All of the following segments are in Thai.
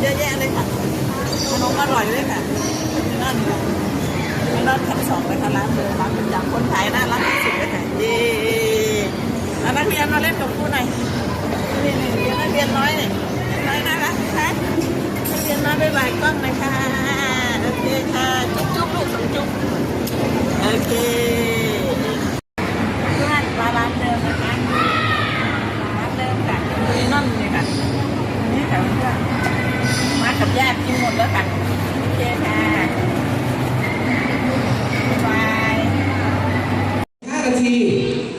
เยอะแยะเลยค่ะขนมอร่อยเลยค่ะที่นั่นค่ะที่นั่นชั้นสองเลยค่ะร้านเดิมร้านประจำคนขายน่ารักที่สุดเลยค่ะเย้เอานักเรียนมาเล่นกับครูหน่อยนี่นี่เรียนนักเรียนน้อยนี่ยน้อยน่ารักค่ะนักเรียนน้อยบ๊ายบายกล้องหน่อยค่ะโอเคค่ะจุ๊บจุ๊บลูกสองจุ๊บโอเคเพื่อนมาร้านเดิมนะคะร้านเดิมค่ะนี่นั่นนี่ค่ะนี่ค่ะเพื่อน มากับญาติกินหมดแล้วค่ะโอเคค่ะบายบาย5นาที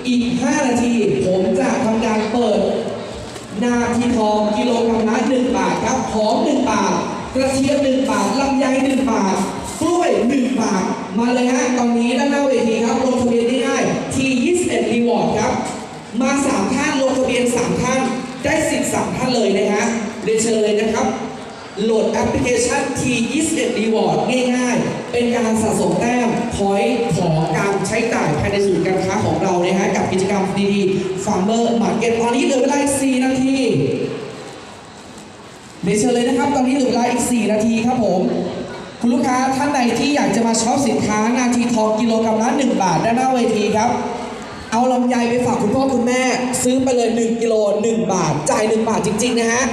อีก 5 นาที ผมจะทำการเปิด นาทีทองกิโลกรัมละ1บาทครับหอม1บาท กระเทียม1บาทลำไย1บาทกล้วย 1 บาท มาเลยฮะตอนนี้ด้านหน้าเวทีครับลงทะเบียนได้ง่ายที21รีวอร์ดครับ มา 3 ท่านลงทะเบียน 3 ท่าน ได้สิทธิ์3ท่านเลยนะฮะเรียนเชิญเลยนะ โหลดแอปพลิเคชัน T21 Reward ง่ายๆ เป็นการสะสมแต้มพอยต์ของการใช้จ่ายภายในศูนย์การค้าของเรานะฮะกับกิจกรรมดีๆ Farmer Market ตอนนี้เหลือเวลาอีก4นาทีเรียนเชิญเลยนะครับ ตอนนี้เหลือเวลาอีก 4 นาทีครับผม คุณลูกค้าท่านใดที่อยากจะมาช็อปสินค้านาทีทองกิโลกรัมละ1บาทด้านหน้าเวทีครับเอาลำไยไปฝากคุณพ่อคุณแม่ ซื้อไปเลย 1 กิโล 1 บาท จ่าย 1 บาทจริง ๆ นะฮะ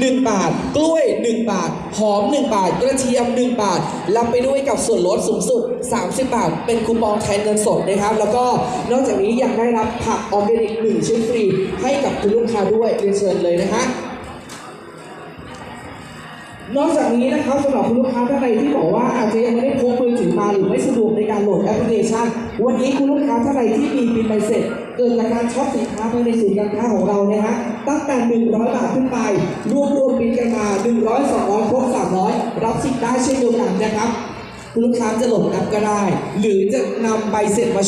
1 บาท กล้วย 1 บาท หอม 1 บาท กระเทียม 1 บาทรับไปด้วยกับส่วนลดสูงสุด 30 บาท เป็นคูปองแทนเงินสดนะครับ แล้วก็นอกจากนี้ยังได้รับผักออร์แกนิก1ชิ้นฟรี ให้กับคุณลูกค้าด้วยเรียนเชิญเลยนะฮะนอกจากนี้นะครับสำหรับคุณลูกค้าท่านใดที่บอกว่าอาจจะยังไม่ได้พกมือถือมาหรือไม่สะดวก การโหลดแอปพลิเคชัน วันนี้คุณลูกค้าท่านใดที่มีบินใบเสร็จ เกินจากการช็อปสินค้าภายในศูนย์การค้าของเรานะฮะตั้งแต่ 100 บาทขึ้นไป รวมรวมบินกันมา 100 200ครบ300 รับสิทธิ์ได้เช่นเดียวกันนะครับ คุณลูกค้าจะโหลดแอปก็ได้ หรือจะนำใบเสร็จมา